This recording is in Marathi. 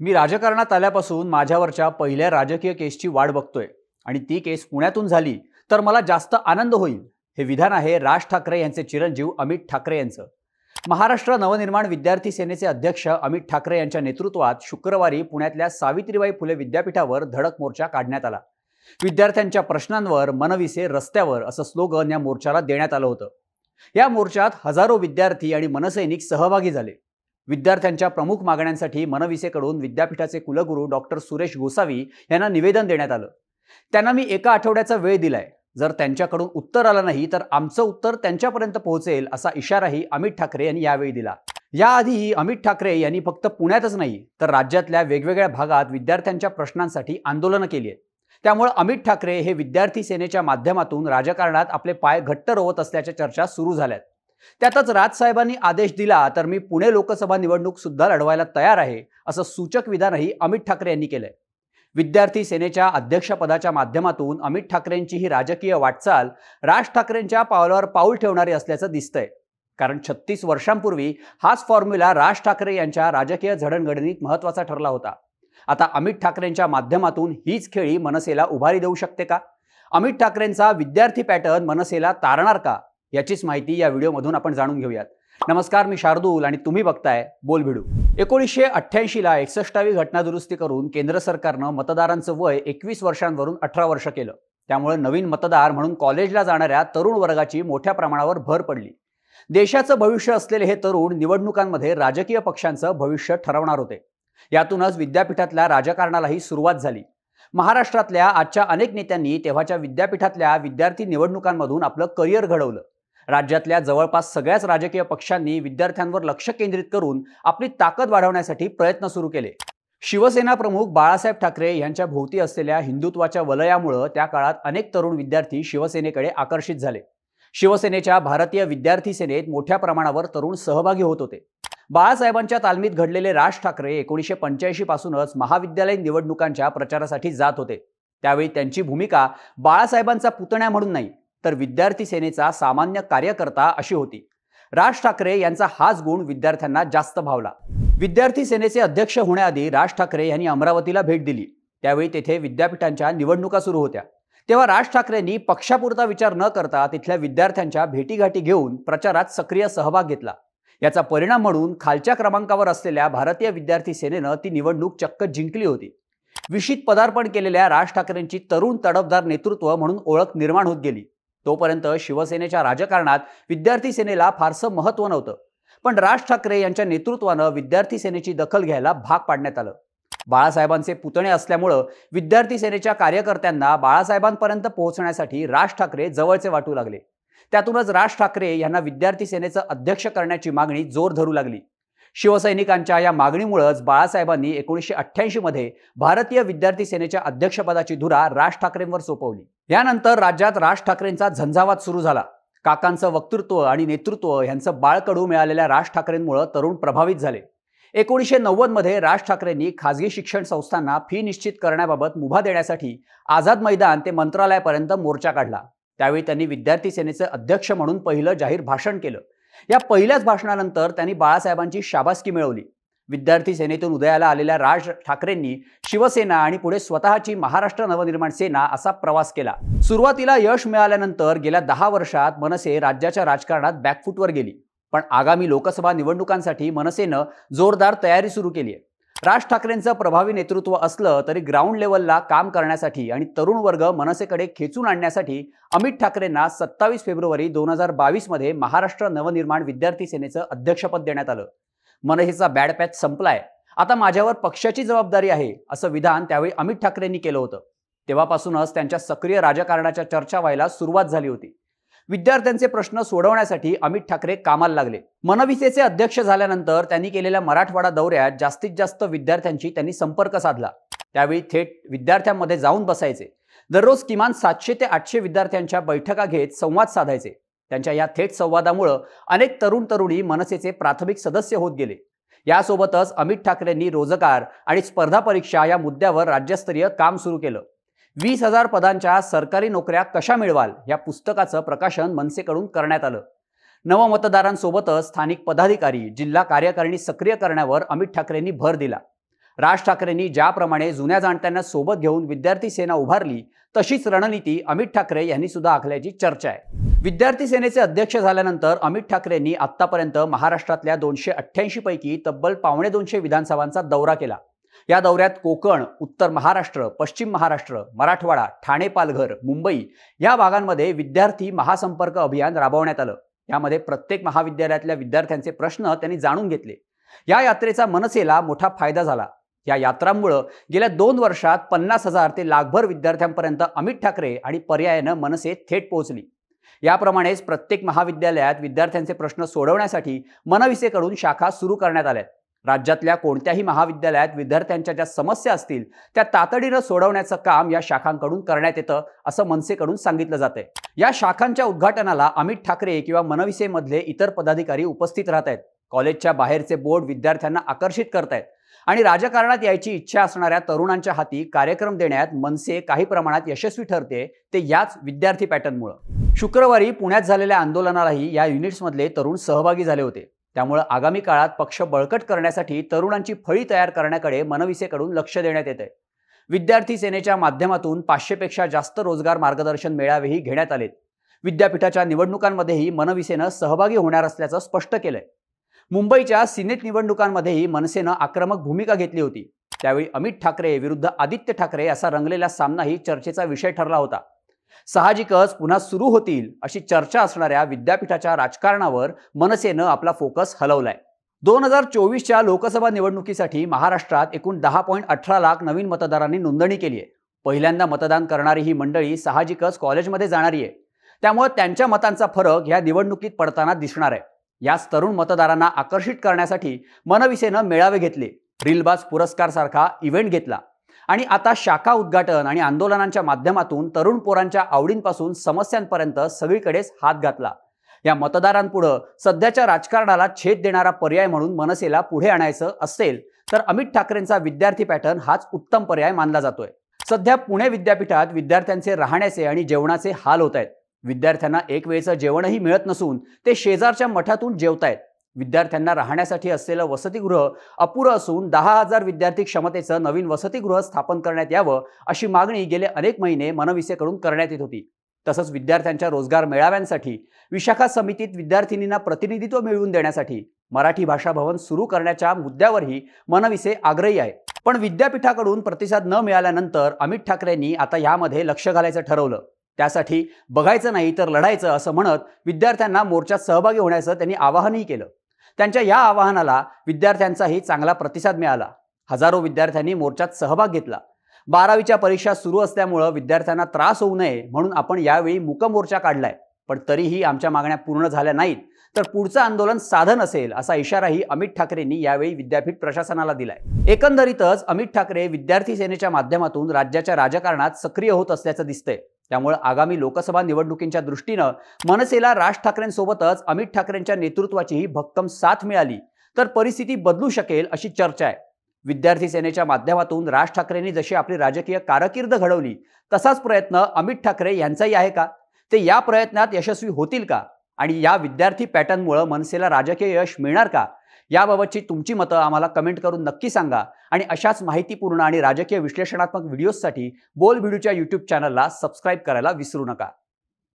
मी राजकारणात आल्यापासून माझ्यावरच्या पहिल्या राजकीय केसची वाट बघतोय आणि ती केस पुण्यातून झाली तर मला जास्त आनंद होईल हे विधान आहे राज ठाकरे यांचे चिरंजीव अमित ठाकरे यांचं. महाराष्ट्र नवनिर्माण विद्यार्थी सेनेचे अध्यक्ष अमित ठाकरे यांच्या नेतृत्वात शुक्रवारी पुण्यातल्या सावित्रीबाई फुले विद्यापीठावर धडक मोर्चा काढण्यात आला. विद्यार्थ्यांच्या प्रश्नांवर मनविसे रस्त्यावर असं स्लोगन या मोर्चाला देण्यात आलं होतं. या मोर्चात हजारो विद्यार्थी आणि मनसैनिक सहभागी झाले. विद्यार्थ्यांच्या प्रमुख मागण्यांसाठी मनविसेकडून विद्यापीठाचे कुलगुरू डॉक्टर सुरेश गोसावी यांना निवेदन देण्यात आलं. त्यांना मी एका आठवड्याचा वेळ दिलाय. जर त्यांच्याकडून उत्तर आलं नाही तर आमचं उत्तर त्यांच्यापर्यंत पोहोचेल असा इशाराही अमित ठाकरे यांनी यावेळी दिला. याआधीही अमित ठाकरे यांनी फक्त पुण्यातच नाही तर राज्यातल्या वेगवेगळ्या भागात विद्यार्थ्यांच्या प्रश्नांसाठी आंदोलनं केली आहेत. त्यामुळे अमित ठाकरे हे विद्यार्थी सेनेच्या माध्यमातून राजकारणात आपले पाय घट्ट रोवत असल्याच्या चर्चा सुरू झाल्यात. त्यातच राजसाहेबांनी आदेश दिला तर मी पुणे लोकसभा निवडणूक सुद्धा लढवायला तयार आहे असं सूचक विधानही अमित ठाकरे यांनी केलंय. विद्यार्थी सेनेच्या अध्यक्षपदाच्या माध्यमातून अमित ठाकरेंची ही राजकीय वाटचाल राज ठाकरेंच्या पावलावर पाऊल ठेवणारी असल्याचं दिसतंय. कारण छत्तीस वर्षांपूर्वी हाच फॉर्म्युला राज ठाकरे यांच्या राजकीय झडणघडणीत महत्त्वाचा ठरला होता. आता अमित ठाकरेंच्या माध्यमातून हीच खेळी मनसेला उभारी देऊ शकते का? अमित ठाकरेंचा विद्यार्थी पॅटर्न मनसेला तारणार का? याचीच माहिती या व्हिडिओमधून आपण जाणून घेऊयात. नमस्कार मी शार्दूल आणि तुम्ही बघताय बोल भिडू. एकोणीसशे अठ्ठ्याऐंशीला एकसष्टावी घटना दुरुस्ती करून केंद्र सरकारनं मतदारांचं वय एकवीस वर्षांवरून अठरा वर्ष केलं. त्यामुळे नवीन मतदार म्हणून कॉलेजला जाणाऱ्या तरुण वर्गाची मोठ्या प्रमाणावर भर पडली. देशाचं भविष्य असलेले हे तरुण निवडणुकांमध्ये राजकीय पक्षांचं भविष्य ठरवणार होते. यातूनच विद्यापीठातल्या राजकारणालाही सुरुवात झाली. महाराष्ट्रातल्या आजच्या अनेक नेत्यांनी तेव्हाच्या विद्यापीठातल्या विद्यार्थी निवडणुकांमधून आपलं करिअर घडवलं. राज्यातल्या जवळपास सगळ्याच राजकीय पक्षांनी विद्यार्थ्यांवर लक्ष केंद्रित करून आपली ताकद वाढवण्यासाठी प्रयत्न सुरू केले. शिवसेना प्रमुख बाळासाहेब ठाकरे यांच्या भोवती असलेल्या हिंदुत्वाच्या वलयामुळं त्या काळात अनेक तरुण विद्यार्थी शिवसेनेकडे आकर्षित झाले. शिवसेनेच्या भारतीय विद्यार्थी सेनेत मोठ्या प्रमाणावर तरुण सहभागी होत होते. बाळासाहेबांच्या तालमीत घडलेले राज ठाकरे एकोणीसशे पंच्याऐंशी पासूनच महाविद्यालयीन निवडणुकांच्या प्रचारासाठी जात होते. त्यावेळी त्यांची भूमिका बाळासाहेबांचा पुतण्या म्हणून नाही तर विद्यार्थी सेनेचा सामान्य कार्यकर्ता अशी होती. राज ठाकरे यांचा हाच गुण विद्यार्थ्यांना जास्त भावला. विद्यार्थी सेनेचे अध्यक्ष होण्याआधी राज ठाकरे यांनी अमरावतीला भेट दिली. त्यावेळी तेथे विद्यापीठांच्या निवडणुका सुरू होत्या. तेव्हा राज ठाकरेंनी पक्षापुरता विचार न करता तिथल्या विद्यार्थ्यांच्या भेटीगाठी घेऊन प्रचारात सक्रिय सहभाग घेतला. याचा परिणाम म्हणून खालच्या क्रमांकावर असलेल्या भारतीय विद्यार्थी सेनेनं ती निवडणूक चक्क जिंकली होती. विषित पदार्पण केलेल्या राज ठाकरेंची तरुण तडफदार नेतृत्व म्हणून ओळख निर्माण होत गेली. तोपर्यंत शिवसेनेच्या राजकारणात विद्यार्थी सेनेला फारसं महत्त्व नव्हतं. पण राज ठाकरे यांच्या नेतृत्वानं विद्यार्थी सेनेची दखल घ्यायला भाग पाडण्यात आलं. बाळासाहेबांचे पुतणे असल्यामुळं विद्यार्थी सेनेच्या कार्यकर्त्यांना बाळासाहेबांपर्यंत पोहोचण्यासाठी राज ठाकरे जवळचे वाटू लागले. त्यातूनच राज ठाकरे यांना विद्यार्थी सेनेचं अध्यक्ष करण्याची मागणी जोर धरू लागली. शिवसैनिकांच्या या मागणीमुळेच बाळासाहेबांनी एकोणीसशे अठ्ठ्याऐंशीमध्ये भारतीय विद्यार्थी सेनेच्या अध्यक्षपदाची धुरा राज ठाकरेंवर सोपवली. यानंतर राज्यात राज ठाकरेंचा झंझावात सुरू झाला. काकांचं वक्तृत्व आणि नेतृत्व यांचं बाळकडू मिळालेल्या राज ठाकरेंमुळे तरुण प्रभावित झाले. एकोणीसशे नव्वदमध्ये राज ठाकरेंनी खाजगी शिक्षण संस्थांना फी निश्चित करण्याबाबत मुभा देण्यासाठी आझाद मैदान ते मंत्रालयापर्यंत मोर्चा काढला. त्यावेळी त्यांनी विद्यार्थी सेनेचे अध्यक्ष म्हणून पहिलं जाहीर भाषण केलं. या पहिल्याच भाषणानंतर त्यांनी बाळासाहेबांची शाबासकी मिळवली. विद्यार्थी सेनेतून उदयाला आलेल्या राज ठाकरेंनी शिवसेना आणि पुढे स्वतःची महाराष्ट्र नवनिर्माण सेना असा प्रवास केला. सुरुवातीला यश मिळाल्यानंतर गेल्या दहा वर्षात मनसे राज्याच्या राजकारणात बॅकफूटवर गेली. पण आगामी लोकसभा निवडणुकांसाठी मनसेनं जोरदार तयारी सुरू केली आहे. राज ठाकरेंचं प्रभावी नेतृत्व असलं तरी ग्राउंड लेवलला काम करण्यासाठी आणि तरुण वर्ग मनसेकडे खेचून आणण्यासाठी अमित ठाकरेंना सत्तावीस फेब्रुवारी दोन हजार बावीसमध्ये महाराष्ट्र नवनिर्माण विद्यार्थी सेनेचं अध्यक्षपद देण्यात आलं. मनसेचा बॅड पॅच संपलाय. आता माझ्यावर पक्षाची जबाबदारी आहे असं विधान त्यावेळी अमित ठाकरेंनी केलं होतं. तेव्हापासूनच त्यांच्या सक्रिय राजकारणाच्या चर्चा व्हायला सुरुवात झाली होती. विद्यार्थ्यांचे प्रश्न सोडवण्यासाठी अमित ठाकरे कामाला लागले. मनविसेचे अध्यक्ष झाल्यानंतर त्यांनी केलेल्या मराठवाडा दौऱ्यात जास्तीत जास्त विद्यार्थ्यांशी त्यांनी संपर्क साधला. त्यावेळी थेट विद्यार्थ्यांमध्ये जाऊन बसायचे. दररोज किमान सातशे ते आठशे विद्यार्थ्यांच्या बैठका घेत संवाद साधायचे. त्यांच्या या थेट संवादामुळं अनेक तरुण तरुणी मनसेचे प्राथमिक सदस्य होत गेले. यासोबतच अमित ठाकरेंनी रोजगार आणि स्पर्धा परीक्षा या मुद्द्यावर राज्यस्तरीय काम सुरू केलं. वीस हजार पदांच्या सरकारी नोकऱ्या कशा मिळवाल या पुस्तकाचं प्रकाशन मनसेकडून करण्यात आलं. नवमतदारांसोबतच स्थानिक पदाधिकारी जिल्हा कार्यकारिणी सक्रिय करण्यावर अमित ठाकरेंनी भर दिला. राज ठाकरेंनी ज्याप्रमाणे जुन्या जाणत्यांना सोबत घेऊन विद्यार्थी सेना उभारली तशीच रणनीती अमित ठाकरे यांनी सुद्धा आखल्याची चर्चा आहे. विद्यार्थी सेनेचे अध्यक्ष झाल्यानंतर अमित ठाकरेंनी आतापर्यंत महाराष्ट्रातल्या दोनशे अठ्ठ्याऐंशी पैकी तब्बल पावणे दोनशे विधानसभांचा दौरा केला. या दौऱ्यात कोकण उत्तर महाराष्ट्र पश्चिम महाराष्ट्र मराठवाडा ठाणे पालघर मुंबई या भागांमध्ये विद्यार्थी महासंपर्क अभियान राबवण्यात आलं. यामध्ये प्रत्येक महाविद्यालयातल्या विद्यार्थ्यांचे प्रश्न त्यांनी जाणून घेतले. या यात्रेचा मनसेला मोठा फायदा झाला. या यात्रांमुळं गेल्या दोन वर्षात पन्नास हजार ते लाखभर विद्यार्थ्यांपर्यंत अमित ठाकरे आणि पर्यायानं मनसे थेट पोहोचली. याप्रमाणेच प्रत्येक महाविद्यालयात विद्यार्थ्यांचे प्रश्न सोडवण्यासाठी मनविसेकडून शाखा सुरू करण्यात आल्या. राज्यातल्या कोणत्याही महाविद्यालयात विद्यार्थ्यांच्या ज्या समस्या असतील त्या तातडीनं सोडवण्याचं काम या शाखांकडून करण्यात येतं असं मनसेकडून सांगितलं जातंय. या शाखांच्या उद्घाटनाला अमित ठाकरे किंवा मनविसेमधले इतर पदाधिकारी उपस्थित राहत आहेत कॉलेजच्या बाहेरचे बोर्ड विद्यार्थ्यांना आकर्षित करतायत. आणि राजकारणात यायची इच्छा असणाऱ्या तरुणांच्या हाती कार्यक्रम देण्यात मनसे काही प्रमाणात यशस्वी ठरते ते याच विद्यार्थी पॅटर्नमुळं. शुक्रवारी पुण्यात झालेल्या आंदोलनालाही या युनिट्समधले तरुण सहभागी झाले होते. त्यामुळे आगामी काळात पक्ष बळकट करण्यासाठी तरुणांची फळी तयार करण्याकडे मनविसेकडून लक्ष देण्यात येत आहे विद्यार्थी सेनेच्या माध्यमातून पाचशेपेक्षा जास्त रोजगार मार्गदर्शन मेळावेही घेण्यात आलेत. विद्यापीठाच्या निवडणुकांमध्येही मनविसेनं सहभागी होणार असल्याचं स्पष्ट केलंय. मुंबईच्या सिनेट निवडणुकांमध्येही मनसेनं आक्रमक भूमिका घेतली होती. त्यावेळी अमित ठाकरे विरुद्ध आदित्य ठाकरे असा रंगलेला सामनाही चर्चेचा विषय ठरला होता. साहजिकच पुन्हा सुरू होतील अशी चर्चा असणाऱ्या विद्यापीठाच्या राजकारणावर मनसेनं आपला फोकस हलवलाय. दोन हजार चोवीसच्या लोकसभा निवडणुकीसाठी महाराष्ट्रात एकूण दहा पॉईंट अठरा लाख नवीन मतदारांनी नोंदणी केली आहे पहिल्यांदा मतदान करणारी ही मंडळी साहजिकच कॉलेजमध्ये जाणारी आहे त्यामुळे त्यांच्या मतांचा फरक ह्या निवडणुकीत पडताना दिसणार आहे याच तरुण मतदारांना आकर्षित करण्यासाठी मनविसेनं मेळावे घेतले. रीलबाज पुरस्कार सारखा इव्हेंट घेतला. आणि आता शाखा उद्घाटन आणि आंदोलनांच्या माध्यमातून तरुण पोरांच्या आवडींपासून समस्यांपर्यंत सगळीकडेच हात घातला. या मतदारांपुढं सध्याच्या राजकारणाला छेद देणारा पर्याय म्हणून मनसेला पुढे आणायचं असेल तर अमित ठाकरेंचा विद्यार्थी पॅटर्न हाच उत्तम पर्याय मानला जातोय. सध्या पुणे विद्यापीठात विद्यार्थ्यांचे राहण्याचे आणि जेवणाचे हाल होत आहेत. विद्यार्थ्यांना एक वेळचं जेवणही मिळत नसून ते शेजारच्या मठातून जेवतायत. विद्यार्थ्यांना राहण्यासाठी असलेलं वसतिगृह अपुरं असून दहा हजार विद्यार्थी क्षमतेचं नवीन वसतिगृह स्थापन करण्यात यावं अशी मागणी गेले अनेक महिने मनविसेकडून करण्यात येत होती. तसंच विद्यार्थ्यांच्या रोजगार मेळाव्यांसाठी विशाखा समितीत विद्यार्थिनींना प्रतिनिधित्व मिळवून देण्यासाठी मराठी भाषा भवन सुरू करण्याच्या मुद्द्यावरही मनविसे आग्रही आहे. पण विद्यापीठाकडून प्रतिसाद न मिळाल्यानंतर अमित ठाकरेंनी आता यामध्ये लक्ष घालायचं ठरवलं. त्यासाठी बघायचं नाही तर लढायचं असं म्हणत विद्यार्थ्यांना मोर्चात सहभागी होण्याचं त्यांनी आवाहनही केलं. त्यांच्या या आवाहनाला विद्यार्थ्यांचाही चांगला प्रतिसाद मिळाला. हजारो विद्यार्थ्यांनी मोर्चात सहभाग घेतला. बारावीच्या परीक्षा सुरू असल्यामुळं विद्यार्थ्यांना त्रास होऊ नये म्हणून आपण यावेळी मुकमोर्चा काढलाय. पण तरीही आमच्या मागण्या पूर्ण झाल्या नाहीत. तर पुढचं आंदोलन साधन असेल असा इशाराही अमित ठाकरेंनी यावेळी विद्यापीठ प्रशासनाला दिलाय. एकंदरीतच अमित ठाकरे विद्यार्थी सेनेच्या माध्यमातून राज्याच्या राजकारणात सक्रिय होत असल्याचं दिसतंय. त्यामुळे आगामी लोकसभा निवडणुकींच्या दृष्टीनं मनसेला राज ठाकरेंसोबतच अमित ठाकरेंच्या नेतृत्वाचीही भक्कम साथ मिळाली. तर परिस्थिती बदलू शकेल अशी चर्चा आहे. विद्यार्थी सेनेच्या माध्यमातून राज ठाकरेंनी जशी आपली राजकीय कारकीर्द घडवली तसाच प्रयत्न अमित ठाकरे यांचाही आहे का? ते या प्रयत्नात यशस्वी होतील का? आणि या विद्यार्थी पॅटर्नमुळं मनसेला राजकीय यश मिळणार का? याबाबतची तुमची मतं आम्हाला कमेंट करून नक्की सांगा. आणि अशाच माहितीपूर्ण आणि राजकीय विश्लेषणात्मक व्हिडिओजसाठी बोल व्हिडिओच्या यूट्यूब चॅनलला सबस्क्राईब करायला विसरू नका.